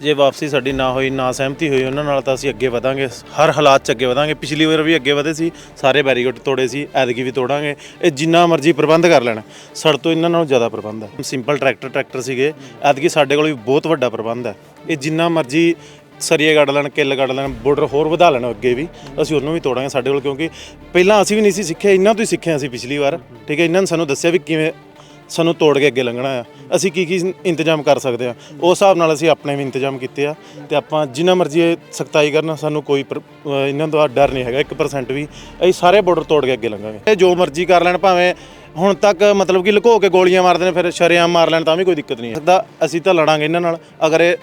ਜੇ ਵਾਪਸੀ ਸਾਡੀ ਨਾ ਹੋਈ, ਨਾ ਸਹਿਮਤੀ ਹੋਈ ਉਹਨਾਂ ਨਾਲ ਤਾਂ ਅਸੀਂ ਅੱਗੇ ਵਧਾਂਗੇ। ਹਰ ਹਾਲਾਤ 'ਚ ਅੱਗੇ ਵਧਾਂਗੇ। ਪਿਛਲੀ ਵਾਰ ਵੀ ਅੱਗੇ ਵਧੇ ਸੀ, ਸਾਰੇ ਬੈਰੀਕੇਡ ਤੋੜੇ ਸੀ, ਐਤਕੀ ਵੀ ਤੋੜਾਂਗੇ। ਇਹ ਜਿੰਨਾ ਮਰਜ਼ੀ ਪ੍ਰਬੰਧ ਕਰ ਲੈਣ, ਸਾਡੇ ਤੋਂ ਇਹਨਾਂ ਨਾਲੋਂ ਜ਼ਿਆਦਾ ਪ੍ਰਬੰਧ ਹੈ। ਸਿੰਪਲ ਟਰੈਕਟਰ ਟਰੈਕਟਰ ਸੀਗੇ। ਐਤਕੀ ਸਾਡੇ ਕੋਲ ਵੀ ਬਹੁਤ ਵੱਡਾ ਪ੍ਰਬੰਧ ਹੈ। ਇਹ ਜਿੰਨਾ ਮਰਜ਼ੀ ਸਰੀਏ ਕੱਢ ਲੈਣ, ਕਿੱਲ ਕੱਢ ਲੈਣ, ਬਾਰਡਰ ਹੋਰ ਵਧਾ ਲੈਣ ਅੱਗੇ ਵੀ, ਅਸੀਂ ਉਹਨੂੰ ਵੀ ਤੋੜਾਂਗੇ ਸਾਡੇ ਕੋਲ ਕਿਉਂਕਿ ਪਹਿਲਾਂ ਅਸੀਂ ਵੀ ਨਹੀਂ ਸੀ ਸਿੱਖਿਆ ਇਹਨਾਂ ਤੋਂ ਹੀ ਸਿੱਖਿਆ ਅਸੀਂ ਪਿਛਲੀ ਵਾਰ। ਠੀਕ ਹੈ, ਇਹਨਾਂ ਨੇ ਸਾਨੂੰ ਦੱਸਿਆ ਵੀ ਕਿਵੇਂ ਸਾਨੂੰ ਤੋੜ ਕੇ ਅੱਗੇ ਲੰਘਣਾ ਆ। ਅਸੀਂ ਕੀ ਕੀ ਇੰਤਜ਼ਾਮ ਕਰ ਸਕਦੇ ਆ। ਉਸ ਹਿਸਾਬ ਨਾਲ ਅਸੀਂ ਆਪਣੇ ਵੀ ਇੰਤਜ਼ਾਮ ਕੀਤੇ ਆ ਤੇ ਆਪਾਂ ਜਿੰਨਾ ਮਰਜ਼ੀ ਸਖਤਾਈ ਕਰਨਾ ਸਾਨੂੰ ਕੋਈ ਪਰ- ਅਹ ਇਹਨਾਂ ਦਾ ਡਰ ਨਹੀਂ ਹੈਗਾ 1% ਵੀ। ਅਸੀਂ ਸਾਰੇ ਬਾਰਡਰ ਤੋੜ ਕੇ ਅੱਗੇ ਲੰਘਾਂਗੇ। ਇਹ ਜੋ ਮਰਜ਼ੀ ਕਰ ਲੈਣ ਭਾਵੇਂ ਹੁਣ ਤੱਕ ਮਤਲਬ ਕਿ ਲੁਕੋ ਕੇ ਗੋਲੀਆਂ ਮਾਰਦੇ ਨੇ ਫਿਰ ਸ਼ਰੇਆਮ ਮਾਰ ਲੈਣ ਤਾਂ ਵੀ ਕੋਈ ਦਿੱਕਤ ਨਹੀਂ ਹੈ। ਅਸੀਂ ਤਾਂ ਲੜਾਂਗੇ ਇਹਨਾਂ ਨਾਲ। ਅਗਰ ਇਹ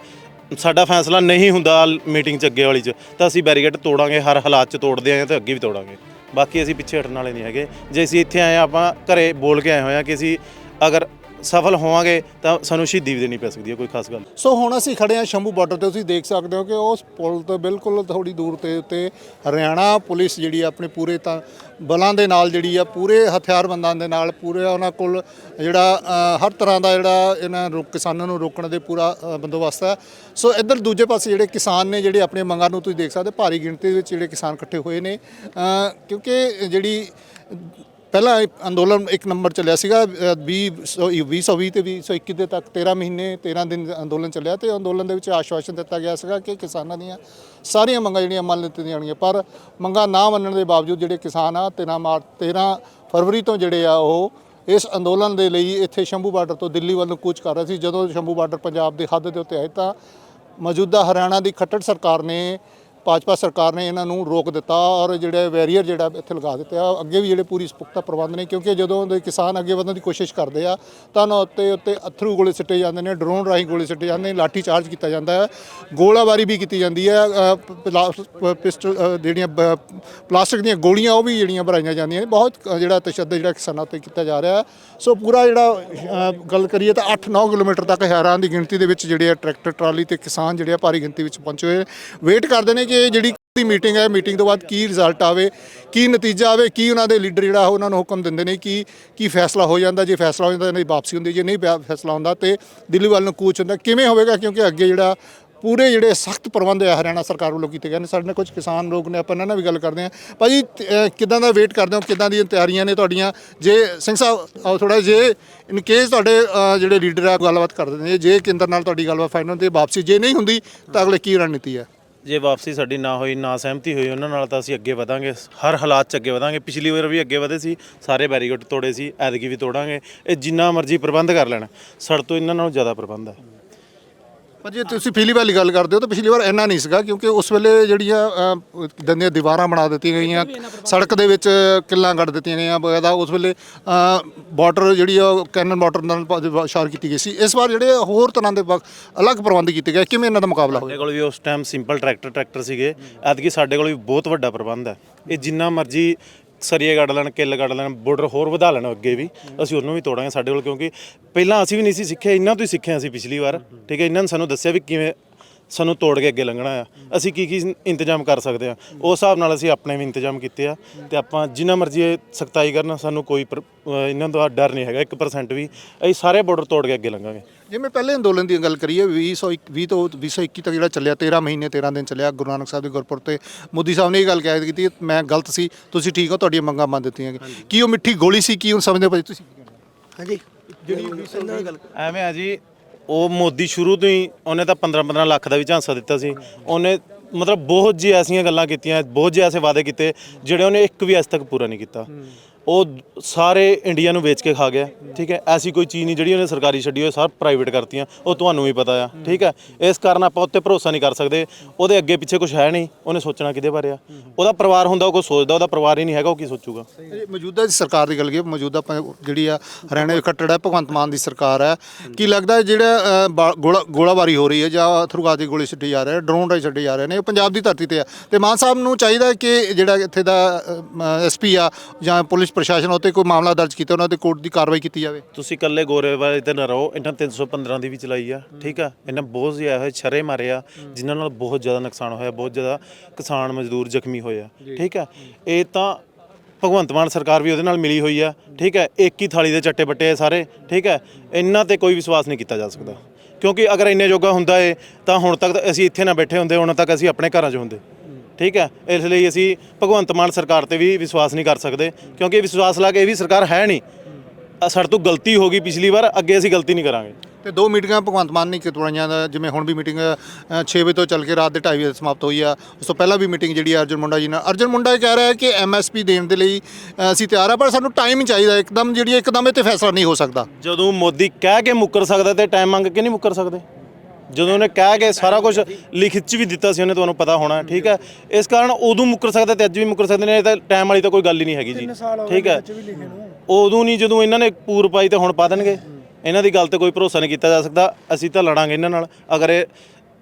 ਸਾਡਾ ਫੈਸਲਾ ਨਹੀਂ ਹੁੰਦਾ ਮੀਟਿੰਗ ਚ ਅੱਗੇ ਵਾਲੀ ਚ ਤਾਂ ਅਸੀਂ ਬੈਰੀਕੇਡ ਤੋੜਾਂਗੇ ਹਰ ਹਾਲਾਤ ਚ ਤੋੜਦੇ ਆਏ ਹਾਂ ਤੇ ਅੱਗੇ ਵੀ ਤੋੜਾਂਗੇ। ਬਾਕੀ ਅਸੀਂ ਪਿੱਛੇ ਹਟਣ ਵਾਲੇ ਨਹੀਂ ਹੈਗੇ। ਜੇ ਅਸੀਂ ਇੱਥੇ ਆਏ ਹਾਂ, ਆਪਾਂ ਘਰੇ ਬੋਲ ਕੇ ਆਏ ਹੋਏ ਹਾਂ ਕਿ ਅਸੀਂ ਅਗਰ ਸਫਲ ਹੋਵਾਂਗੇ ਤਾਂ ਸਾਨੂੰ ਸ਼ਹੀਦੀ ਵੀ ਦੇਣੀ ਪੈ ਸਕਦੀ ਹੈ, ਕੋਈ ਖਾਸ ਗੱਲ ਸੋ ਹੁਣ ਅਸੀਂ ਖੜੇ ਹਾਂ ਸ਼ੰਭੂ ਬਾਰਡਰ ਤੇ, ਤੁਸੀਂ ਦੇਖ ਸਕਦੇ ਹੋ ਕਿ ਉਸ ਪੁਲ ਤੋਂ ਬਿਲਕੁਲ ਥੋੜੀ ਦੂਰ ਤੇ ਉੱਤੇ ਹਰਿਆਣਾ ਪੁਲਿਸ ਜਿਹੜੀ ਆ ਆਪਣੇ ਪੂਰੇ ਤਾਂ ਬਲਾਂ ਦੇ ਨਾਲ ਜਿਹੜੀ ਆ, ਪੂਰੇ ਹਥਿਆਰਬੰਦਾਂ ਦੇ ਨਾਲ, ਪੂਰੇ ਉਹਨਾਂ ਕੋਲ ਜਿਹੜਾ ਹਰ ਤਰ੍ਹਾਂ ਦਾ ਜਿਹੜਾ ਇਹਨਾਂ ਰੋਕ ਕਿਸਾਨਾਂ ਨੂੰ ਰੋਕਣ ਦੇ ਪੂਰਾ ਬੰਦੋਬਸਤ ਹੈ। ਸੋ ਇੱਧਰ ਦੂਜੇ ਪਾਸੇ ਜਿਹੜੇ ਕਿਸਾਨ ਨੇ, ਜਿਹੜੇ ਆਪਣੀਆਂ ਮੰਗਾਂ ਨੂੰ ਤੁਸੀਂ ਦੇਖ ਸਕਦੇ ਭਾਰੀ ਗਿਣਤੀ ਵਿੱਚ ਜਿਹੜੇ ਕਿਸਾਨ ਇਕੱਠੇ ਹੋਏ ਨੇ ਕਿਉਂਕਿ ਜਿਹੜੀ ਪਹਿਲਾਂ ਇਹ ਅੰਦੋਲਨ ਇੱਕ ਨੰਬਰ ਚੱਲਿਆ ਸੀਗਾ 20 2020 ਤੇ 2021 ਦੇ ਤੱਕ 13 ਮਹੀਨੇ 13 ਦਿਨ ਅੰਦੋਲਨ ਚੱਲਿਆ ਤੇ ਅੰਦੋਲਨ ਦੇ ਵਿੱਚ ਆਸ਼ਵਾਸਨ ਦਿੱਤਾ ਗਿਆ ਸੀਗਾ ਕਿ ਕਿਸਾਨਾਂ ਦੀਆਂ ਸਾਰੀਆਂ ਮੰਗਾਂ ਜਿਹੜੀਆਂ ਮੰਨ ਲਿੱਤੀਆਂ ਜਾਣਗੀਆਂ ਪਰ ਮੰਗਾਂ ਨਾ ਮੰਨਣ ਦੇ ਬਾਵਜੂਦ ਜਿਹੜੇ ਕਿਸਾਨ ਆ 13 ਮਾਰਚ 13 ਫਰਵਰੀ ਤੋਂ ਜਿਹੜੇ ਆ ਉਹ ਇਸ ਅੰਦੋਲਨ ਦੇ ਲਈ ਇੱਥੇ ਸ਼ੰਭੂ ਬਾਰਡਰ ਤੋਂ ਦਿੱਲੀ ਵੱਲ ਨੂੰ ਕੂਚ ਕਰ ਰਹੇ ਸੀ। ਜਦੋਂ ਸ਼ੰਭੂ ਬਾਰਡਰ ਪੰਜਾਬ ਦੇ ਹੱਦ ਦੇ ਉੱਤੇ ਆਏ ਤਾਂ ਮੌਜੂਦਾ ਹਰਿਆਣਾ ਦੀ ਖੱਟੜ ਸਰਕਾਰ ਨੇ ਭਾਜਪਾ ਸਰਕਾਰ ਨੇ ਇਹਨਾਂ ਨੂੰ ਰੋਕ ਦਿੱਤਾ ਔਰ ਜਿਹੜੇ ਵੈਰੀਅਰ ਜਿਹੜਾ ਇੱਥੇ ਲਗਾ ਦਿੱਤੇ ਆ ਅੱਗੇ ਵੀ ਜਿਹੜੇ ਪੂਰੀ ਪੁਖਤਾ ਪ੍ਰਬੰਧ ਨੇ ਕਿਉਂਕਿ ਜਦੋਂ ਦੇ ਕਿਸਾਨ ਅੱਗੇ ਵਧਣ ਦੀ ਕੋਸ਼ਿਸ਼ ਕਰਦੇ ਆ ਤਾਂ ਉਹਨਾਂ ਉੱਤੇ ਉੱਤੇ ਅਥਰੂ ਗੋਲੇ ਸਿੱਟੇ ਜਾਂਦੇ ਨੇ ਡਰੋਨ ਰਾਹੀਂ ਗੋਲੇ ਸਿੱਟੇ ਜਾਂਦੇ ਨੇ ਲਾਠੀ ਚਾਰਜ ਕੀਤਾ ਜਾਂਦਾ ਹੈ। ਗੋਲਾਬਾਰੀ ਵੀ ਕੀਤੀ ਜਾਂਦੀ ਹੈ ਅ, ਪਲਾ- ਪਿਸਟਲ ਜਿਹੜੀਆਂ ਬ- ਪਲਾਸਟਿਕ ਦੀਆਂ ਗੋਲੀਆਂ ਉਹ ਵੀ ਜਿਹੜੀਆਂ ਭਰਾਈਆਂ ਜਾਂਦੀਆਂ ਨੇ ਬਹੁਤ ਜਿਹੜਾ ਤਸ਼ੱਦਦ ਜਿਹੜਾ ਕਿਸਾਨਾਂ ਉੱਤੇ ਕੀਤਾ ਜਾ ਰਿਹਾ ਸੋ ਪੂਰਾ ਜਿਹੜਾ ਗੱਲ ਕਰੀਏ ਤਾਂ 8-9 ਕਿਲੋਮੀਟਰ ਤੱਕ ਹੈਰਾਨ ਦੀ ਗਿਣਤੀ ਦੇ ਵਿੱਚ ਜਿਹੜੇ ਆ ਟਰੈਕਟਰ ਟਰਾਲੀ ਤੇ ਕਿਸਾਨ ਜਿਹੜੇ ਆ ਭਾਰੀ ਗਿਣਤੀ ਵਿੱਚ ਪਹੁੰਚੇ ਹੋਏ ਵੇਟ ਕਰਦੇ ਨੇ ਕਿ ਜਿਹੜੀ ਦੀ ਮੀਟਿੰਗ ਹੈ, ਮੀਟਿੰਗ ਤੋਂ ਬਾਅਦ ਕੀ ਰਿਜ਼ਲਟ ਆਵੇ, ਕੀ ਨਤੀਜਾ ਆਵੇ, ਕੀ ਉਹਨਾਂ ਦੇ ਲੀਡਰ ਜਿਹੜਾ ਉਹਨਾਂ ਨੂੰ ਹੁਕਮ ਦਿੰਦੇ ਨੇ ਕਿ, ਕੀ ਫੈਸਲਾ ਹੋ ਜਾਂਦਾ, ਜੇ ਫੈਸਲਾ ਹੋ ਜਾਂਦਾ ਇਹਨਾਂ ਦੀ ਵਾਪਸੀ ਹੁੰਦੀ ਜੇ ਨਹੀਂ ਪਿਆ- ਫੈਸਲਾ ਹੁੰਦਾ ਤੇ ਦਿੱਲੀ ਵੱਲ ਨੂੰ ਕੂਚ ਹੁੰਦਾ। ਕਿਵੇਂ ਹੋਵੇਗਾ? ਕਿਉਂਕਿ ਅੱਗੇ ਜਿਹੜਾ ਪੂਰੇ ਜਿਹੜੇ ਸਖਤ ਪ੍ਰਬੰਧ ਹੈ ਹਰਿਆਣਾ ਸਰਕਾਰ ਵੱਲੋਂ ਕੀਤੇ ਗਏ ਨੇ। ਸਾਡੇ ਨਾਲ ਕੁਝ ਕਿਸਾਨ ਲੋਕ ਨੇ, ਆਪਾਂ ਇਹਨਾਂ ਨਾਲ ਵੀ ਗੱਲ ਕਰਦੇ ਹਾਂ। ਭਾਜੀ, ਅਹ ਕਿੱਦਾਂ ਦਾ ਵੇਟ ਕਰਦੇ ਹੋ? ਕਿੱਦਾਂ ਦੀਆਂ ਤਿਆਰੀਆਂ ਨੇ ਤੁਹਾਡੀਆਂ? ਜੇ ਸਿੰਘ ਸਾਹਿਬ, ਆਓ ਥੋੜਾ ਜੇ ਇਨ ਕੇਸ ਤੁਹਾਡੇ ਜਿਹੜੇ ਲੀਡਰ ਆ ਗੱਲਬਾਤ ਕਰਦੇ ਨੇ। ਜੇ ਕੇਂਦਰ ਨਾਲ ਤੁਹਾਡੀ ਗੱਲਬਾਤ ਫਾਈਨਲ ਤੇ ਵਾਪਸੀ ਜੇ ਨਹੀਂ ਹੁੰਦੀ, ਤਾਂ ਅਗਲੇ ਕੀ ਰਣਨੀਤੀ ਹੈ? ਜੇ ਵਾਪਸੀ ਸਾਡੀ ਨਾ ਹੋਈ, ਨਾ ਸਹਿਮਤੀ ਹੋਈ ਉਹਨਾਂ ਨਾਲ ਤਾਂ ਅਸੀਂ ਅੱਗੇ ਵਧਾਂਗੇ। ਹਰ ਹਾਲਾਤ 'ਚ ਅੱਗੇ ਵਧਾਂਗੇ। ਪਿਛਲੀ ਵਾਰ ਵੀ ਅੱਗੇ ਵਧੇ ਸੀ, ਸਾਰੇ ਬੈਰੀਕੇਡ ਤੋੜੇ ਸੀ, ਐਤਕੀ ਵੀ ਤੋੜਾਂਗੇ। ਇਹ ਜਿੰਨਾ ਮਰਜ਼ੀ ਪ੍ਰਬੰਧ ਕਰ ਲੈਣ। ਸਾਡੇ ਤੋਂ ਇਹਨਾਂ ਨਾਲੋਂ ਜ਼ਿਆਦਾ ਪ੍ਰਬੰਧ ਹੈ। ਪਰ ਜੇ ਤੁਸੀਂ ਪਿਛਲੀ ਵਾਰ ਦੀ ਗੱਲ ਕਰਦੇ ਹੋ ਤਾਂ ਪਿਛਲੀ ਵਾਰ ਇੰਨਾ ਨਹੀਂ ਸੀਗਾ ਕਿਉਂਕਿ ਉਸ ਵੇਲੇ ਜਿਹੜੀਆਂ ਦੰਦੀਆਂ ਦੀਵਾਰਾਂ ਬਣਾ ਦਿੱਤੀਆਂ ਗਈਆਂ ਸੜਕ ਦੇ ਵਿੱਚ ਕਿੱਲਾਂ ਕੱਢ ਦਿੱਤੀਆਂ ਗਈਆਂ ਬਕਾਇਦਾ ਉਸ ਵੇਲੇ ਬਾਰਡਰ ਜਿਹੜੀ ਆ ਉਹ ਕੈਨਨ ਬਾਰਡਰ ਨਾਲ ਇਸ਼ਾਰ ਕੀਤੀ ਗਈ ਸੀ। ਇਸ ਵਾਰ ਜਿਹੜੇ ਹੋਰ ਤਰ੍ਹਾਂ ਦੇ ਅਲੱਗ ਪ੍ਰਬੰਧ ਕੀਤੇ ਗਏ। ਕਿਵੇਂ ਇਹਨਾਂ ਦਾ ਮੁਕਾਬਲਾ ਹੋਇਆ? ਸਾਡੇ ਕੋਲ ਵੀ ਉਸ ਟਾਈਮ ਸਿੰਪਲ ਟਰੈਕਟਰ ਟਰੈਕਟਰ ਸੀਗੇ। ਐਤਕੀ ਸਾਡੇ ਕੋਲ ਵੀ ਬਹੁਤ ਵੱਡਾ ਪ੍ਰਬੰਧ ਹੈ। ਇਹ ਜਿੰਨਾ ਮਰਜ਼ੀ ਸਰੀਏ ਕੱਢ ਲੈਣ, ਕਿੱਲ ਕੱਢ ਲੈਣ ਬਾਰਡਰ ਹੋਰ ਵਧਾ ਲੈਣ ਅੱਗੇ ਵੀ। ਅਸੀਂ ਉਹਨੂੰ ਵੀ ਤੋੜਾਂਗੇ ਸਾਡੇ ਕੋਲ ਕਿਉਂਕਿ ਪਹਿਲਾਂ ਅਸੀਂ ਵੀ ਨਹੀਂ ਸੀ ਸਿੱਖਿਆ ਇਹਨਾਂ ਤੋਂ ਹੀ ਸਿੱਖਿਆ ਅਸੀਂ ਪਿਛਲੀ ਵਾਰ। ਠੀਕ ਹੈ ਇਹਨਾਂ ਨੇ ਸਾਨੂੰ ਦੱਸਿਆ ਵੀ ਕਿਵੇਂ ਸਾਨੂੰ ਤੋੜ ਕੇ ਅੱਗੇ ਲੰਘਣਾ ਆ। ਅਸੀਂ ਕੀ ਕੀ ਇੰਤਜ਼ਾਮ ਕਰ ਸਕਦੇ ਆ? ਉਸ ਹਿਸਾਬ ਨਾਲ ਅਸੀਂ ਆਪਣੇ ਵੀ ਇੰਤਜ਼ਾਮ ਕੀਤੇ ਆ ਤੇ ਆਪਾਂ ਜਿੰਨਾ ਮਰਜ਼ੀ ਸਖਤਾਈ ਕਰਨ ਸਾਨੂੰ ਕੋਈ ਪਰ- ਅਹ ਇਹਨਾਂ ਦਾ ਡਰ ਨਹੀਂ ਹੈਗਾ। 1% ਵੀ ਅਸੀਂ ਸਾਰੇ ਬਾਰਡਰ ਤੋੜ ਕੇ ਅੱਗੇ ਲੰਘਾਂਗੇ। ਜਿਵੇਂ ਪਹਿਲੇ ਅੰਦੋਲਨ ਦੀ ਗੱਲ ਕਰੀਏ 2021 20 ਤੋਂ 2021 ਤੱਕ ਜਿਹੜਾ ਚੱਲਿਆ 13 ਮਹੀਨੇ 13 ਦਿਨ ਚੱਲਿਆ ਗੁਰੂ ਨਾਨਕ ਸਾਹਿਬ ਦੇ ਗੁਰਪੁਰਬ ਤੇ ਮੋਦੀ ਸਾਹਿਬ ਨੇ ਇਹ ਗੱਲ ਕਹਿ ਕੀਤੀ ਮੈਂ ਗਲਤ ਸੀ ਤੁਸੀਂ ਠੀਕ ਹੋ ਤੁਹਾਡੀਆਂ ਮੰਗਾਂ ਮੰਨ ਦਿੱਤੀਆਂ ਗਈਆਂ। ਕੀ ਉਹ ਮਿੱਠੀ ਗੋਲੀ ਸੀ ਕੀ ਉਹ ਸਮਝਦੇ ਭਾਈ ਤੁਸੀਂ? ਹਾਂਜੀ। ਜਿਹੜੀ ਗੱਲ ਐਵੇਂ ਆ ਜੀ ਉਹ ਮੋਦੀ ਸ਼ੁਰੂ ਤੋਂ ਹੀ ਉਹਨੇ ਤਾਂ 15 15 ਲੱਖ ਦਾ ਵੀ ਝਾਂਸਾ ਦਿੱਤਾ ਸੀ। ਉਹਨੇ ਮਤਲਬ ਬਹੁਤ ਜੀ ਐਸੀਆਂ ਗੱਲਾਂ ਕੀਤੀਆਂ ਬਹੁਤ ਜੀ ਐਸੇ ਵਾਅਦੇ ਕੀਤੇ ਜਿਹੜੇ ਉਹਨੇ ਇੱਕ ਵੀ ਅੱਜ ਤੱਕ ਪੂਰਾ ਨਹੀਂ ਕੀਤਾ। ਉਹ ਸਾਰੇ ਇੰਡੀਆ ਨੂੰ ਵੇਚ ਕੇ ਖਾ ਗਿਆ ਠੀਕ ਹੈ? ਐਸੀ ਕੋਈ ਚੀਜ਼ ਨਹੀਂ ਜਿਹੜੀ ਉਹਨੇ ਸਰਕਾਰੀ ਛੱਡੀ ਹੋਈ ਸਭ ਪ੍ਰਾਈਵੇਟ ਕਰਤੀਆਂ ਉਹ ਤੁਹਾਨੂੰ ਵੀ ਪਤਾ ਆ ਠੀਕ ਹੈ? ਇਸ ਕਾਰਨ ਆਪਾਂ ਉੱਤੇ ਭਰੋਸਾ ਨਹੀਂ ਕਰ ਸਕਦੇ ਉਹਦੇ ਅੱਗੇ ਪਿੱਛੇ ਕੁਝ ਹੈ ਨਹੀਂ ਉਹਨੇ ਸੋਚਣਾ ਕਿਹਦੇ ਬਾਰੇ ਆ? ਉਹਦਾ ਪਰਿਵਾਰ ਹੁੰਦਾ ਉਹ ਕੋਈ ਸੋਚਦਾ ਉਹਦਾ ਪਰਿਵਾਰ ਹੀ ਨਹੀਂ ਹੈਗਾ ਉਹ ਕੀ ਸੋਚੂਗਾ? ਮੌਜੂਦਾ ਦੀ ਸਰਕਾਰ ਦੀ ਗੱਲ ਕਰੀਏ ਮੌਜੂਦਾ ਜਿਹੜੀ ਆ ਹਰਿਆਣਾ ਹੈ ਭਗਵੰਤ ਮਾਨ ਦੀ ਸਰਕਾਰ ਹੈ। ਕੀ ਲੱਗਦਾ ਜਿਹੜਾ ਗੋਲਾਬਾਰੀ ਹੋ ਰਹੀ ਹੈ ਜਾਂ ਅਥਰੂਗਾਜ਼ ਦੀ ਗੋਲੀ ਛੱਡੀ ਜਾ ਰਹੇ ਡਰੋਨ ਰਾਈ ਛੱਡੇ ਜਾ ਰਹੇ ਨੇ ਇਹ ਪੰਜਾਬ ਦੀ ਧਰਤੀ ਤੇ ਆ। ਤੇ ਮਾਨ ਸਾਹਿਬ ਨੂੰ ਚਾਹੀਦਾ ਹੈ ਕਿ ਜਿਹੜਾ ਇੱਥੇ ਦਾ ਐਸਪੀ ਆ ਜਾਂ ਪੁਲਿਸ ਪ੍ਰਸ਼ਾਸਨ ਉੱਤੇ ਕੋਈ ਮਾਮਲਾ ਦਰਜ ਕੀਤਾ ਉਹਨਾਂ ਤੇ ਕੋਰਟ ਦੀ ਕਾਰਵਾਈ ਕੀਤੀ ਜਾਵੇ। ਤੁਸੀਂ ਇਕੱਲੇ ਗੋਰੇ ਵਾਲੇ ਤੇ ਨਾ ਰਹੋ। ਇਹਨਾਂ 315 ਦੀ ਵੀ ਚਲਾਈ ਆ ਠੀਕ ਆ? ਇਹਨਾਂ ਬਹੁਤ ਜ਼ਿਆਦਾ ਹੋਏ ਛਰੇ ਮਾਰੇ ਆ ਜਿਨ੍ਹਾਂ ਨਾਲ ਬਹੁਤ ਜ਼ਿਆਦਾ ਨੁਕਸਾਨ ਹੋਇਆ ਬਹੁਤ ਜ਼ਿਆਦਾ ਕਿਸਾਨ ਮਜ਼ਦੂਰ ਜ਼ਖਮੀ ਹੋਏ ਆ ਠੀਕ ਆ? ਇਹ ਤਾਂ ਭਗਵੰਤ ਮਾਨ ਸਰਕਾਰ ਵੀ ਉਹਦੇ ਨਾਲ ਮਿਲੀ ਹੋਈ ਆ ਠੀਕ ਹੈ ਇੱਕ ਹੀ ਥਾਲੀ ਦੇ ਚੱਟੇ ਬੱਟੇ ਆ ਸਾਰੇ ਠੀਕ ਹੈ ਇਹਨਾਂ ਤੇ ਕੋਈ ਵਿਸ਼ਵਾਸ ਨਹੀਂ ਕੀਤਾ ਜਾ ਸਕਦਾ। ਕਿਉਂਕਿ ਅਗਰ ਇੰਨੇ ਜੋਗਾ ਹੁੰਦਾ ਏ, ਤਾਂ ਹੁਣ ਤੱਕ ਤਾਂ ਅਸੀਂ ਇੱਥੇ ਨਾ ਬੈਠੇ ਹੁੰਦੇ, ਹੁਣ ਤੱਕ ਅਸੀਂ ਆਪਣੇ ਘਰਾਂ 'ਚ ਹੁੰਦੇ। ਠੀਕ ਹੈ? ਇਸ ਲਈ ਅਸੀਂ ਭਗਵੰਤ ਮਾਨ ਸਰਕਾਰ ਤੇ ਵੀ ਵਿਸ਼ਵਾਸ ਨਹੀਂ ਕਰ ਸਕਦੇ, ਕਿਉਂਕਿ ਇਹ ਵਿਸ਼ਵਾਸ ਲਾ ਕੇ ਇਹ ਵੀ ਸਰਕਾਰ ਹੈ ਨਹੀਂ। ਸਾਡੇ ਤੋਂ ਗਲਤੀ ਹੋ ਗਈ ਪਿਛਲੀ ਵਾਰ, ਅੱਗੇ ਅਸੀਂ ਗਲਤੀ ਨਹੀਂ ਕਰਾਂਗੇ। ਤੇ ਦੋ ਮੀਟਿੰਗਾਂ ਭਗਵੰਤ ਮਾਨ ਨੇ ਕੀਤੀਆਂ ਦਾ ਜਿਵੇਂ ਹੁਣ ਵੀ ਮੀਟਿੰਗ 6 ਵਜੇ ਤੋਂ ਚੱਲ ਕੇ ਰਾਤ ਦੇ 2:30 ਵਜੇ ਸਮਾਪਤ ਹੋਈ ਆ। ਉਸ ਤੋਂ ਪਹਿਲਾਂ ਵੀ ਮੀਟਿੰਗ ਜਿਹੜੀ ਆ ਅਰਜਨ ਮੁੰਡਾ ਜੀ ਨਾਲ। ਅਰਜਨ ਮੁੰਡਾ ਇਹ ਕਹਿ ਰਿਹਾ ਹੈ ਕਿ ਐਮਐਸਪੀ ਦੇਣ ਦੇ ਲਈ ਅਸੀਂ ਤਿਆਰ ਆ ਪਰ ਸਾਨੂੰ ਟਾਈਮ ਹੀ ਚਾਹੀਦਾ। ਇੱਕਦਮ ਜਿਹੜੀ ਇੱਕਦਮ ਇਹ ਤੇ ਫੈਸਲਾ ਨਹੀਂ ਹੋ ਸਕਦਾ। ਜਦੋਂ ਮੋਦੀ ਕਹਿ ਕੇ ਮੁੱਕਰ ਸਕਦਾ ਤੇ ਟਾਈਮ ਮੰਗ ਕੇ ਨਹੀਂ ਮੁੱਕਰ ਸਕਦੇ? ਜਦੋਂ ਉਹਨੇ ਕਹਿ ਕੇ ਸਾਰਾ ਕੁਝ ਲਿਖਤ ਚ ਵੀ ਦਿੱਤਾ ਸੀ ਉਹਨੇ ਤੁਹਾਨੂੰ ਪਤਾ ਹੋਣਾ ਠੀਕ ਹੈ? ਇਸ ਕਾਰਨ ਉਦੋਂ ਮੁੱਕਰ ਸਕਦਾ ਤੇ ਅੱਜ ਵੀ ਮੁੱਕਰ ਸਕਦੇ ਨੇ ਇਹ ਤਾਂ ਟਾਈਮ ਵਾਲੀ ਤਾਂ ਕੋਈ ਗੱਲ ਹੀ ਨਹੀਂ ਹੈਗੀ ਜੀ। ਠੀਕ ਹੈ? ਉਦੋਂ ਨਹੀਂ ਜਦੋਂ ਇਹਨਾਂ ਨੇ ਪੂਰ ਪਾਈ ਤੇ ਹੁਣ ਪਾ ਦੇਣਗੇ। ਇਹਨਾਂ ਦੀ ਗੱਲ ਤੇ ਕੋਈ ਭਰੋਸਾ ਨਹੀਂ ਕੀਤਾ ਜਾ ਸਕਦਾ। ਅਸੀਂ ਤਾਂ ਲੜਾਂਗੇ ਇਹਨਾਂ ਨਾਲ। ਅਗਰ ਇਹ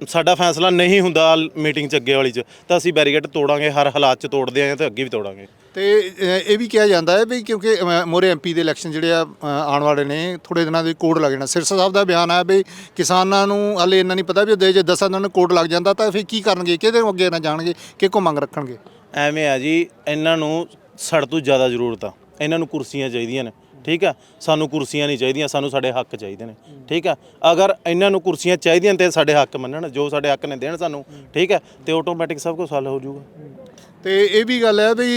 ਸਾਡਾ ਫੈਸਲਾ ਨਹੀਂ ਹੁੰਦਾ ਮੀਟਿੰਗ ਚ ਅੱਗੇ ਵਾਲੀ ਚ ਤਾਂ ਅਸੀਂ ਬੈਰੀਕੇਡ ਤੋੜਾਂਗੇ ਹਰ ਹਾਲਾਤ ਚ ਤੋੜਦੇ ਹਾਂ ਤੇ ਅੱਗੇ ਵੀ ਤੋੜਾਂਗੇ। ਤੇ ਇਹ ਵੀ ਕਿਹਾ ਜਾਂਦਾ ਹੈ ਵੀ ਕਿਉਂਕਿ ਮੋਰੇ ਐਮਪੀ ਦੇ ਇਲੈਕਸ਼ਨ ਜਿਹੜੇ ਆ ਆਉਣ ਵਾਲੇ ਨੇ ਥੋੜੇ ਦਿਨਾਂ ਦੇ ਕੋਡ ਲੱਗ ਜਾਣਾ। ਸਿਰਸਾ ਸਾਹਿਬ ਦਾ ਬਿਆਨ ਹੈ ਵੀ ਕਿਸਾਨਾਂ ਨੂੰ ਹਾਲੇ ਇੰਨਾ ਨਹੀਂ ਪਤਾ ਵੀ ਦੇ ਜੇ 10 ਦਿਨਾਂ ਨੂੰ ਕੋਡ ਲੱਗ ਜਾਂਦਾ ਤਾਂ ਫਿਰ ਕੀ ਕਰਨਗੇ? ਕਿਹਦੇ ਅੱਗੇ ਨਾ ਜਾਣਗੇ? ਕਿਹਕੋ ਮੰਗ ਰੱਖਣਗੇ? ਐਵੇਂ ਆ ਜੀ ਇਹਨਾਂ ਨੂੰ ਸੜ ਤੋਂ ਜ਼ਿਆਦਾ ਜ਼ਰੂਰਤ ਆ। ਇਹਨਾਂ ਨੂੰ ਕੁਰਸੀਆਂ ਚਾਹੀਦੀਆਂ ਨੇ। ਠੀਕ ਆ ਸਾਨੂੰ ਕੁਰਸੀਆਂ ਨਹੀਂ ਚਾਹੀਦੀਆਂ, ਸਾਨੂੰ ਸਾਡੇ ਹੱਕ ਚਾਹੀਦੇ ਨੇ। ਠੀਕ ਆ ਅਗਰ ਇਹਨਾਂ ਨੂੰ ਕੁਰਸੀਆਂ ਚਾਹੀਦੀਆਂ ਤੇ ਸਾਡੇ ਹੱਕ ਮੰਨਣ, ਜੋ ਸਾਡੇ ਹੱਕ ਨੇ ਦੇਣ ਸਾਨੂੰ, ਠੀਕ ਆ ਤੇ ਆਟੋਮੈਟਿਕ ਸਭ ਕੁਝ ਹੱਲ ਹੋ ਜਾਊਗਾ। ਤੇ ਇਹ ਵੀ ਗੱਲ ਹੈ ਵੀ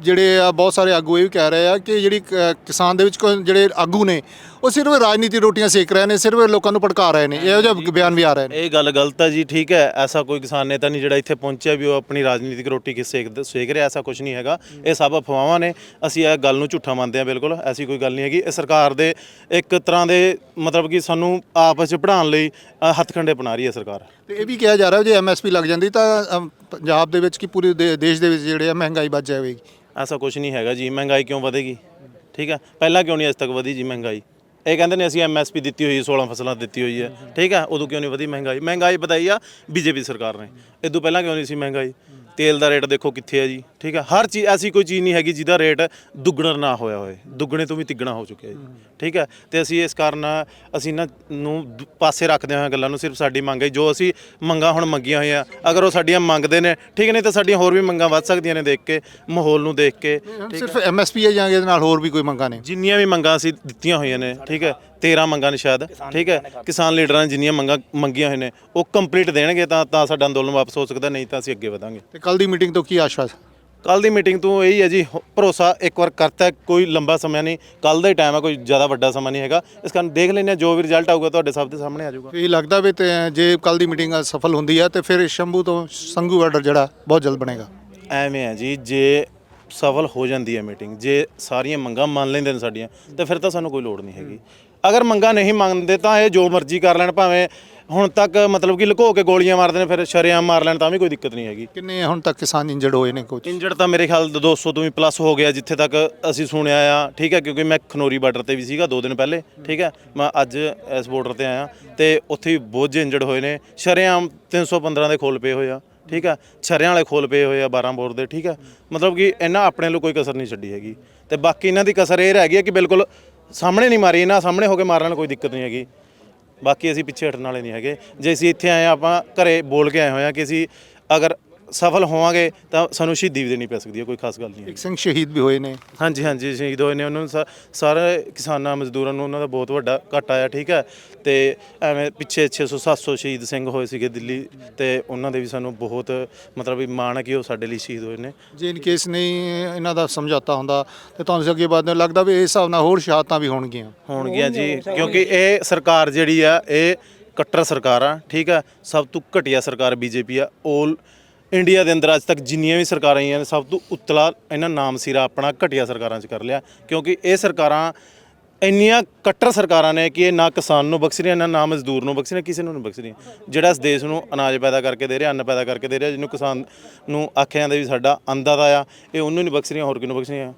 ਜਿਹੜੇ ਆ ਬਹੁਤ ਸਾਰੇ ਆਗੂ ਇਹ ਵੀ ਕਹਿ ਰਹੇ ਆ ਕਿ ਜਿਹੜੀ ਕ- ਕਿਸਾਨ ਦੇ ਵਿੱਚ ਕੋਈ ਜਿਹੜੇ ਆਗੂ ਨੇ ਉਹ ਸਿਰਫ ਰਾਜਨੀਤੀ ਰੋਟੀਆਂ ਸੇਕ ਰਹੇ ਨੇ ਸਿਰਫ ਲੋਕਾਂ ਨੂੰ ਭੜਕਾ ਰਹੇ ਨੇ ਇਹੋ ਜਿਹੇ ਬਿਆਨ ਵੀ ਆ ਰਹੇ ਨੇ। ਇਹ ਗੱਲ ਗਲਤ ਹੈ ਜੀ ਠੀਕ ਹੈ ਐਸਾ ਕੋਈ ਕਿਸਾਨ ਨੇਤਾ ਨਹੀਂ ਜਿਹੜਾ ਇੱਥੇ ਪਹੁੰਚਿਆ ਵੀ ਉਹ ਆਪਣੀ ਰਾਜਨੀਤਿਕ ਰੋਟੀ ਕਿਸ ਸੇਕ ਸੇਕ ਰਿਹਾ ਐਸਾ ਕੁਝ ਨਹੀਂ ਹੈਗਾ। ਇਹ ਸਭ ਅਫਵਾਹਾਂ ਨੇ ਅਸੀਂ ਇਹ ਗੱਲ ਨੂੰ ਝੂਠਾ ਮੰਨਦੇ ਹਾਂ ਬਿਲਕੁਲ ਐਸੀ ਕੋਈ ਗੱਲ ਨਹੀਂ ਹੈਗੀ। ਇਹ ਸਰਕਾਰ ਦੇ ਇੱਕ ਤਰ੍ਹਾਂ ਦੇ ਮਤਲਬ ਕਿ ਸਾਨੂੰ ਆਪਸ ਚ ਪੜਾਉਣ ਲਈ ਅ, ਹੱਥਕੰਡੇ ਬਣਾ ਰਹੀ ਹੈ ਸਰਕਾਰ। ਤੇ ਇਹ ਵੀ ਕਿਹਾ ਜਾ ਰਿਹਾ ਜੇ ਐਮਐਸਪੀ ਲੱਗ ਜਾਂਦੀ ਤਾਂ ਅਮ, ਪੰਜਾਬ ਦੇ ਵਿੱਚ ਕੀ ਪੂਰੇ ਦੇ- ਦੇਸ਼ ਦੇ ਵਿੱਚ ਜਿਹੜੇ ਆ ਮਹਿੰਗਾਈ ਵੱਧ ਜਾਵੇਗੀ? ਐਸਾ ਕੁਝ ਨਹੀਂ ਹੈਗਾ ਜੀ ਮਹਿੰਗਾਈ ਕਿਉਂ ਵਧੇਗੀ? ਠੀਕ ਹੈ ਪਹਿਲਾਂ ਕਿਉਂ ਨਹੀਂ ਅਜੇ ਤੱਕ ਵਧੀ ਜੀ ਮਹਿੰਗਾਈ? ਇਹ ਕਹਿੰਦੇ ਨੇ ਅਸੀਂ ਐਮਐਸਪੀ ਦਿੱਤੀ ਹੋਈ ਹੈ 16 ਫਸਲਾਂ ਦਿੱਤੀ ਹੋਈ ਹੈ। ਠੀਕ ਹੈ, ਉਦੋਂ ਕਿਉਂ ਨਹੀਂ ਵਧੀ ਮਹਿੰਗਾਈ? ਮਹਿੰਗਾਈ ਵਧਾਈ ਆ, ਬੀਜੇਪੀ ਸਰਕਾਰ ਨੇ। ਇਦੋਂ ਪਹਿਲਾਂ ਕਿਉਂ ਨਹੀਂ ਸੀ ਮਹਿੰਗਾਈ? ਤੇਲ ਦਾ ਰੇਟ ਦੇਖੋ ਕਿੱਥੇ ਆ ਜੀ। ਠੀਕ ਹੈ? ਹਰ ਚੀਜ਼ ਐਸੀ ਕੋਈ ਚੀਜ਼ ਨਹੀਂ ਹੈਗੀ ਜਿਹਦਾ ਰੇਟ ਦੁੱਗਣਾ ਨਾ ਹੋਇਆ ਹੋਵੇ। ਦੁੱਗਣੇ ਤੋਂ ਵੀ ਤਿੱਗਣਾ ਹੋ ਚੁੱਕਿਆ ਜੀ। ਠੀਕ ਹੈ? ਤੇ ਅਸੀਂ ਇਸ ਕਾਰਨ ਅਸੀਂ ਇਹਨਾਂ ਨੂੰ ਦ- ਪਾਸੇ ਰੱਖਦੇ ਹਾਂ ਗੱਲਾਂ ਨੂੰ ਸਿਰਫ ਸਾਡੀ ਮੰਗ ਹੈ। ਜੋ ਅਸੀਂ ਮੰਗਾਂ ਹੁਣ ਮੰਗੀਆਂ ਹੋਈਆਂ ਅਗਰ ਉਹ ਸਾਡੀਆਂ ਮੰਗਦੇ ਨੇ ਠੀਕ ਨੇ ਤਾਂ ਸਾਡੀਆਂ ਹੋਰ ਵੀ ਮੰਗਾਂ ਵੱਧ ਸਕਦੀਆਂ ਨੇ ਦੇਖ ਕੇ ਮਾਹੌਲ ਨੂੰ ਦੇਖ ਕੇ ਸਿਰਫ ਐਮਐਸਪੀ ਹੈ ਜਾਂ ਇਹਦੇ ਨਾਲ ਹੋਰ ਵੀ ਕੋਈ ਮੰਗਾਂ ਨੇ? ਜਿੰਨੀਆਂ ਵੀ ਮੰਗਾਂ ਅਸੀਂ ਦਿੱਤੀਆਂ ਹੋਈਆਂ ਨੇ ਠੀਕ ਹੈ 13 ਮੰਗਾਂ ਨੇ ਸ਼ਾਇਦ ਠੀਕ ਹੈ? ਕਿਸਾਨ ਲੀਡਰਾਂ ਨੇ ਜਿੰਨੀਆਂ ਮੰਗਾਂ ਮੰਗੀਆਂ ਹੋਈਆਂ ਨੇ ਉਹ ਕੰਪਲੀਟ ਦੇਣਗੇ ਤਾਂ ਤਾਂ ਸਾਡਾ ਅੰਦੋਲਨ ਵਾਪਸ ਹੋ ਸਕਦਾ ਨਹੀਂ ਤਾਂ ਅਸੀਂ ਅੱਗੇ ਵਧਾਂਗੇ। ਤੇ ਕੱਲ ਦੀ ਮੀਟਿੰਗ ਤੋਂ ਕੀ ਆਸ਼ਾ ਕੱਲ ਦੀ ਮੀਟਿੰਗ ਤੋਂ ਇਹੀ ਹੈ ਜੀ ਹੋ- ਭਰੋਸਾ ਇੱਕ ਵਾਰ ਕਰਤਾ ਹੈ, ਕੋਈ ਲੰਬਾ ਸਮਾਂ ਨਹੀਂ ਕੱਲ ਦਾ ਹੀ ਟਾਈਮ ਹੈ ਕੋਈ ਜ਼ਿਆਦਾ ਵੱਡਾ ਸਮਾਂ ਨਹੀਂ ਹੈਗਾ। ਇਸ ਕਾਰਨ ਦੇਖ ਲੈਂਦੇ ਹਾਂ ਜੋ ਵੀ ਰਿਜ਼ਲਟ ਆਊਗਾ ਤੁਹਾਡੇ ਸਭ ਦੇ ਸਾਹਮਣੇ ਆ ਜਾਊਗਾ। ਇਹ ਲੱਗਦਾ ਵੀ ਤੇ ਜੇ ਕੱਲ ਦੀ ਮੀਟਿੰਗ ਸਫਲ ਹੁੰਦੀ ਹੈ ਤੇ ਫਿਰ ਸ਼ੰਭੂ ਤੋਂ ਸੰਘੂ ਬਾਰਡਰ ਜਿਹੜਾ ਬਹੁਤ ਜਲਦ ਬਣੇਗਾ। ਐਵੇਂ ਹੈ ਜੀ ਜੇ ਸਫਲ ਹੋ ਜਾਂਦੀ ਹੈ ਮੀਟਿੰਗ ਜੇ ਸਾਰੀਆਂ ਮੰਗਾਂ ਮੰਨ ਲੈਂਦੇ ਨੇ ਸਾਡੀਆਂ ਤਾਂ ਫਿਰ ਤਾਂ ਸਾਨੂੰ ਕੋਈ ਲੋੜ ਨਹੀਂ ਹੈਗੀ। ਅਗਰ ਮੰਗਾਂ ਨਹੀਂ ਮੰਨਦੇ ਤਾਂ ਇਹ ਜੋ ਮਰਜ਼ੀ ਕਰ ਲੈਣ ਭਾਵੇਂ ਹੁਣ ਤੱਕ ਮਤਲਬ ਕਿ ਲੁਕੋ ਕੇ ਗੋਲੀਆਂ ਮਾਰਦੇ ਨੇ ਫਿਰ ਸ਼ਰੇਆਮ ਮਾਰ ਲੈਣ ਤਾਂ ਵੀ ਕੋਈ ਦਿੱਕਤ ਨਹੀਂ ਹੈਗੀ। ਕਿੰਨੇ ਹੁਣ ਤੱਕ ਕਿਸਾਨ ਇੰਜਰਡ ਹੋਏ ਨੇ ਕੁਝ ਇੰਜਰਡ ਤਾਂ ਮੇਰੇ ਖਿਆਲ 200 ਤੋਂ ਵੀ ਪਲੱਸ ਹੋ ਗਿਆ ਜਿੱਥੇ ਤੱਕ ਅਸੀਂ ਸੁਣਿਆ ਆ ਠੀਕ ਹੈ ਕਿਉਂਕਿ ਮੈਂ ਖਨੋਰੀ ਬਾਰਡਰ ਤੇ ਵੀ ਸੀਗਾ 2 ਦਿਨ ਪਹਿਲੇ ਠੀਕ ਹੈ ਮੈਂ ਅੱਜ ਇਸ ਬਾਰਡਰ ਤੇ ਆਇਆ ਤੇ ਉੱਥੇ ਵੀ ਜੇ ਇੰਜਰਡ ਹੋਏ ਨੇ ਸ਼ਰੇਆਮ 315 ਦੇ ਖੋਲ ਪਏ ਹੋਏ ਆ। ਠੀਕ ਆ ਛਰਿਆਂ ਵਾਲੇ ਖੋਲ ਪਏ ਹੋਏ ਆ 12 ਬੋਰ ਦੇ ਠੀਕ ਆ ਮਤਲਬ ਕਿ ਇਹਨਾਂ ਆਪਣੇ ਲਈ ਕੋਈ ਕਸਰ ਨਹੀਂ ਛੱਡੀ ਹੈਗੀ। ਤੇ ਬਾਕੀ ਇਹਨਾਂ ਦੀ ਕਸਰ ਇਹ ਰਹਿ ਗਈ ਹੈ ਕਿ ਬਿਲਕੁਲ ਸਾਹਮਣੇ ਨਹੀਂ ਮਾਰੀ ਇਹਨਾਂ ਸਾਹਮਣੇ ਹੋ ਕੇ ਮਾਰਨ ਨਾਲ ਕੋਈ ਦਿੱਕਤ ਨਹੀਂ ਹੈਗੀ। ਬਾਕੀ ਅਸੀਂ ਪਿੱਛੇ ਹਟਣ ਵਾਲੇ ਨਹੀਂ ਹੈਗੇ। ਜੇ ਅਸੀਂ ਇੱਥੇ ਆਏ ਹਾਂ, ਆਪਾਂ ਘਰੇ ਬੋਲ ਕੇ ਆਏ ਹੋਏ ਹਾਂ ਕਿ ਅਸੀਂ ਅਗਰ ਸਫਲ ਹੋਵਾਂਗੇ ਤਾਂ ਸਾਨੂੰ ਸ਼ਹੀਦੀ ਵੀ ਦੇਣੀ ਪੈ ਸਕਦੀ ਹੈ ਕੋਈ ਖਾਸ ਗੱਲ ਨਹੀਂ ਹੈ। ਇੱਕ ਸਿੰਘ ਸ਼ਹੀਦ ਵੀ ਹੋਏ ਨੇ। ਹਾਂਜੀ ਹਾਂਜੀ ਸ਼ਹੀਦ ਹੋਏ ਨੇ। ਉਹਨਾਂ ਨੂੰ ਸਾ- ਸਾਰੇ ਕਿਸਾਨਾਂ ਮਜ਼ਦੂਰਾਂ ਨੂੰ ਉਹਨਾਂ ਦਾ ਬਹੁਤ ਵੱਡਾ ਘਾਟਾ ਆਇਆ ਠੀਕ ਹੈ। ਤੇ ਐਵੇਂ ਪਿੱਛੇ 600 700 ਸ਼ਹੀਦ ਸਿੰਘ ਹੋਏ ਸੀਗੇ ਦਿੱਲੀ ਤੇ ਉਹਨਾਂ ਦੇ ਵੀ ਸਾਨੂੰ ਬਹੁਤ ਮਤਲਬ ਵੀ ਮਾਣ ਹੈ ਕਿ ਉਹ ਸਾਡੇ ਲਈ ਸ਼ਹੀਦ ਹੋਏ ਨੇ। ਜੇ ਇਨ ਕੇਸ ਨਹੀਂ ਇਹਨਾਂ ਦਾ ਸਮਝੌਤਾ ਹੁੰਦਾ ਤੇ ਤੁਹਾਨੂੰ ਅੱਗੇ ਬਾਅਦ ਨੂੰ ਲੱਗਦਾ ਵੀ ਇਸ ਹਿਸਾਬ ਨਾਲ ਹੋਰ ਸ਼ਹਾਦਤਾਂ ਵੀ ਹੋਣਗੀਆਂ। ਹੋਣਗੀਆਂ ਜੀ ਕਿਉਂਕਿ ਇਹ ਸਰਕਾਰ ਜਿਹੜੀ ਆ ਇਹ ਕੱਟਰ ਸਰਕਾਰ ਆ ਠੀਕ ਆ ਸਭ ਤੋਂ ਘਟੀਆ ਸਰਕਾਰ ਬੀਜੇਪੀ ਆ 올 ਇੰਡੀਆ ਦੇ ਅੰਦਰ ਅੱਜ ਤੱਕ ਜਿੰਨੀਆਂ ਵੀ ਸਰਕਾਰਾਂ ਆਈਆਂ ਨੇ, ਸਭ ਤੋਂ ਉਤਲਾ ਇਹਨਾਂ ਨਾਮ ਸਿਰਾ ਆਪਣਾ ਘਟੀਆ ਸਰਕਾਰਾਂ 'ਚ ਕਰ ਲਿਆ। ਕਿਉਂਕਿ ਇਹ ਸਰਕਾਰਾਂ ਇੰਨੀਆਂ ਕੱਟਰ ਸਰਕਾਰਾਂ ਨੇ ਕਿ ਇਹ ਨਾ ਕਿਸਾਨ ਨੂੰ ਬਖਸ਼ ਰਹੀਆਂ, ਨਾ ਨਾ ਮਜ਼ਦੂਰ ਨੂੰ ਬਖਸ਼ ਰਹੀਆਂ, ਕਿਸੇ ਨੂੰ ਨਹੀਂ ਬਖਸ਼ ਰਹੀਆਂ। ਜਿਹੜਾ ਇਸ ਦੇਸ਼ ਨੂੰ ਅਨਾਜ ਪੈਦਾ ਕਰਕੇ ਦੇ ਰਿਹਾ, ਅੰਨ ਪੈਦਾ ਕਰਕੇ ਦੇ ਰਿਹਾ, ਜਿਹਨੂੰ ਕਿਸਾਨ ਨੂੰ ਆਖਿਆ ਜਾਂਦਾ ਵੀ ਸਾਡਾ ਅੰਦਾ ਦਾ ਆ, ਇਹ ਉਹਨੂੰ ਨਹੀਂ ਬਖਸ਼ ਰਹੀਆਂ, ਹੋਰ ਕਿਹਨੂੰ ਬਖਸ਼ ਰਹੀਆਂ?